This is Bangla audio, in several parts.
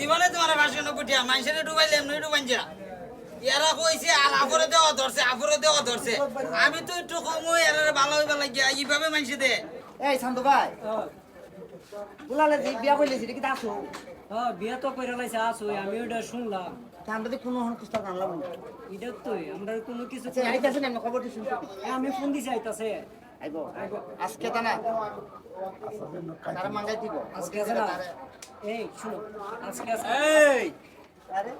জীবনে তোমার ভাষণ কুটিয়া মানুষের ডুবাইলে এমনি ডুবাইছে এরা কইছে আর আপরে দেওয়া ধরছে আপরে দেওয়া ধরছে। আমি তো একটু কমু এরা ভালো হইবা লাগিয়া এইভাবে মানুষে দে। এই শান্ত ভাই। বুলালে যে বিয়া করলে সেটা কি আসো হ্যাঁ বিয়ে তো করে লাইছে আসো আমি ওটা শুনলাম। আমরা তো কোনো পুস্তক আনলাম এটা তো আমরা কোনো কিছু আচ্ছা খবরটি শুনতে আমি ফোন দিছি আইতাছে। আইবো আজকে তা না। তারা মাঙ্গাই দিব। আজকে আছে না? এই শুনো। আজকে আছে। এই! আরে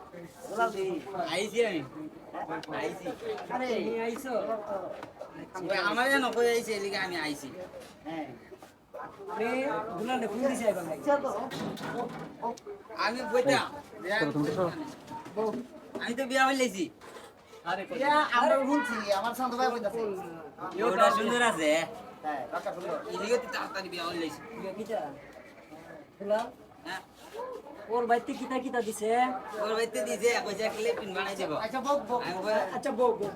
বুলাল দি। আইছি আমি। আইছি। আরে। তুমি আইছো? আমার যেন কই আইছি এলিকে আমি আইছি। হ্যাঁ। আমি বইটা আমি তো বিয়া ইয়া সুন্দর আছে। হ্যাঁ কাকা ওর বাইতে কিতা কিতা দিছে? ওর বাইতে দিছে কইছে ক্লিপ পিন বানাই দেব। আচ্ছা বক বক। আচ্ছা বউ বউ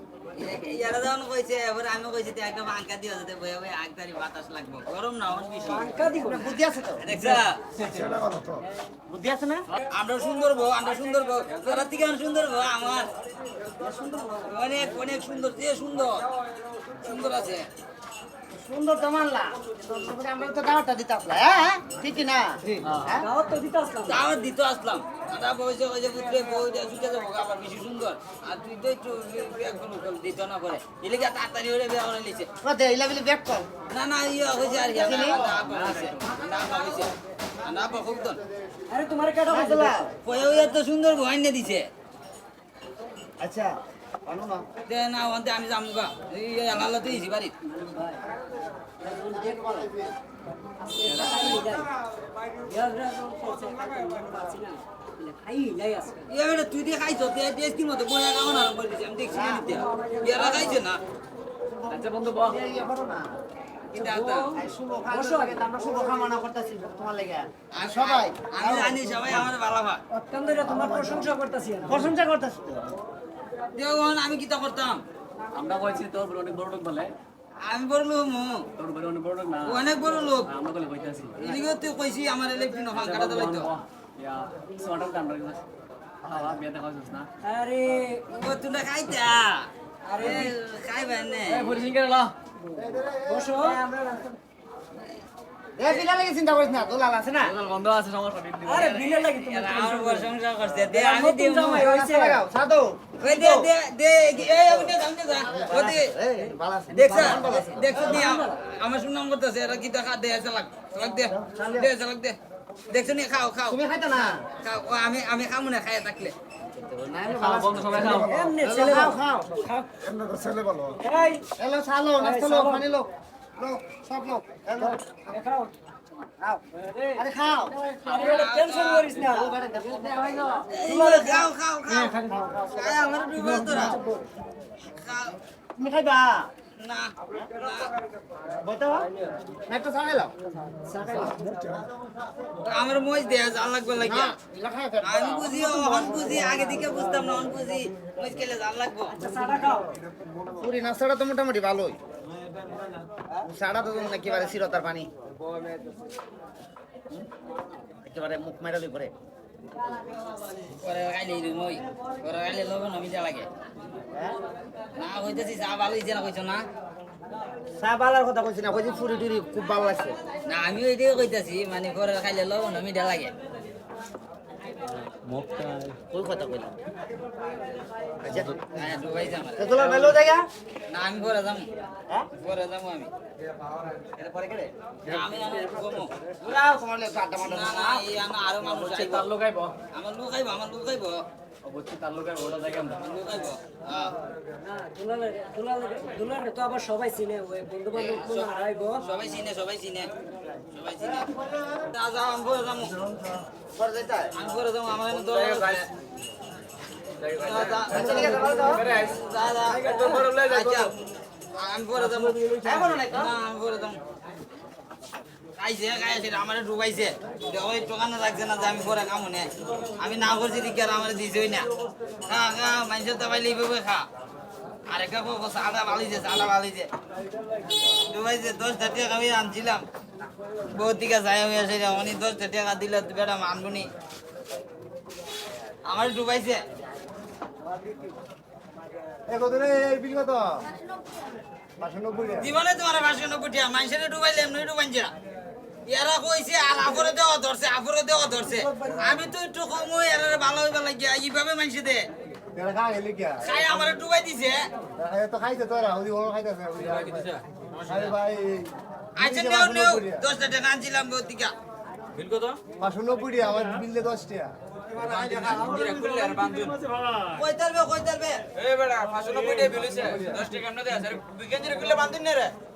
ইয়ারা যখন কইছে এবার আমি কইছি তো একটা আঙ্কা দিও যাতে বয়ে বয়ে আগদারি বাতাস লাগবো। গরম না অন বেশি। দিব না। বুদ্ধি আছে তো? দেখছা? বুদ্ধি আছে না? আমরা সুন্দর বউ আমরা সুন্দর বউ। তোরা থেকে আমি সুন্দর বউ আমার। অনেক অনেক সুন্দর যে সুন্দর সুন্দর আছে। সুন্দর তো আমরা তো দাওয়াতটা দিতে আসলা হ্যাঁ? ঠিক কি না? হ্যাঁ? দাওয়াত তো দিতে আসলাম। দাওয়াত দিতে আসলাম। দাদা বয়সে কইছে পুত্রে বউটা ছুটে যাব আবার বেশি সুন্দর। আর তুই তো একটু একটু দিত না করে এলিকে তাড়াতাড়ি হয়ে বিয়া করে লিছে কত ইলা বলি ব্যাক কর। না না ইয়ে হয়েছে আর কি না হয়েছে। না খুব আরে তোমার কেটা হয়েছে? আসলা তো সুন্দর ভয় দিছে। আচ্ছা। দে না ওতে আমি যাম গা এই বাড়ি। তুই দিয়ে খাইছ তুই কি মতো বয়া খাওয়া না করে আমি দেখছি না নিতে। এরা খাইছে না? আচ্ছা বন্ধু বল কামনা করতেছি সবাই আমি আমার করতেছি তো করতাম আমরা বলছি তোর বড় অনেক বড় লোক বলে আমি বড় লোক মো তোর বড় অনেক বড় লোক না অনেক বড় লোক আমরা বলে কইতাছি এদিকে তুই কইছি আমার ইলেকট্রিক নফান কাটা দিলাইতো ইয়া সোয়াটার কামড় গেছে হাওয়া বিয়া দেখা যাচ্ছে না আরে ও তুই না খাইতা আরে খাইবে নে এই পুরি সিং কেলা বসো এ বিলা লাগি চিন্তা করিস না দোলাল আছে না? বন্ধ আছে সমস্যা আরে বিলে লাগি তুমি আমার প্রশংসা করছে দে আমি হইছে লাগাও ওই দে দে দে এই উঠে যাম যা। আছে দেখছা? দেখছ দি আমার সুনাম করতেছে এরা কি দেখা দে চালাক চালাক দে দে। চালাক দে। দেখছ নি খাও খাও। তুমি খাইতা না? খাও আমি আমি খামু না খাই থাকলে। আছে। ছেলে খাও খাও। এই। এলো চালো নাস্তা লোক পানি লোক আমার মজ দেয়া জাল লাগবে আমি বুঝি অহন বুঝি আগে দিকে বুঝতাম না অহন বুঝি মজ খেলে জাল লাগবো পুরি নাস্তাটা তো মোটামুটি ভালোই। সাড়া তো একেবারে চিরতার পানি। একেবারে মুখ মেরা দিই পরে পরে খাইলে মই পরে খাইলে লবণ মিঠা লাগে। না হইতেছি চা ভালো হয়েছে না কইছো না? চা বালার কথা কইছি না কইছি ফুরি টুরি খুব ভালো লাগছে। না আমিও এটাই কইতাছি মানে পরে খাইলে লবণ মিঠা লাগে। ওই কথা কইলাম আচ্ছা হ্যাঁ ডুবাইছে আমার মেলো জায়গা না আমি হ্যাঁ আমি লোক আইব আমার লোক আইব দুলালে তো আবার সবাই চিনে ওই বন্ধু বান্ধব কোন হারাইবো সবাই চিনে সবাই চিনে সবাই চিনে। যা আমি পরে যাব। আমি পরে যাব আমার আচ্ছা। আচ্ছা, আমি পরে যাব। নাই আমি পরে যাব। খাইছে খাইছে আমার ডুবাইছে ওই দোকানে রাখছে না যে আমি পরে খামো না? আমি না করছি দিকে আর আমার দিছই না? খা খা মানুষের তো পাইলে এইভাবে খা। আরেকটা কো সাদা বালিছে সাদা বালিছে। ডুবাইছে দশটা টাকা আমি আনছিলাম। বহুত দিকে যাই হয়ে আসে উনি দশটা টাকা দিলে বেটা আমার ডুবাইছে এ কত রে এই বিল কত? পাঁচশো নব্বই। জীবনে তোমার ভাষণ নব্বই টাকা? মানুষের ডুবাইলে এমনি ডুবাইছে এরা কইছে আর আপরে দেওয়া ধরছে আপরে দেওয়া ধরছে। আমি তো একটু কম এরা ভালো হইবা লাগিয়া এইভাবে মানুষে দে। খাই আমার ডুবাই দিছে। তো খাইছে তোরা ওদি ওরা খাইতেছে। আরে ভাই আচ্ছা নেও নেও। নব্বই টাকা। দশটা টাকা আনছিলাম ওদিকে। পাঁচশো নব্বই টাকা, আমার বিলে দশ টাকা কই তারবে কই তারবে এ বাঁধে রে, জলদি কর। কইলে তুমি বাইন্দা লাইবা নিতে আমারে আমার চেয়ার রাখতো না। ইয়ে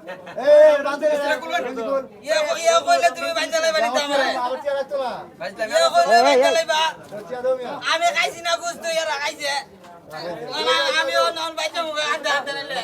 আমি খাইছি না গুস্ত এরা খাইছে। আমিও নন বাইতে মুখে হাতে হাতে নিলে।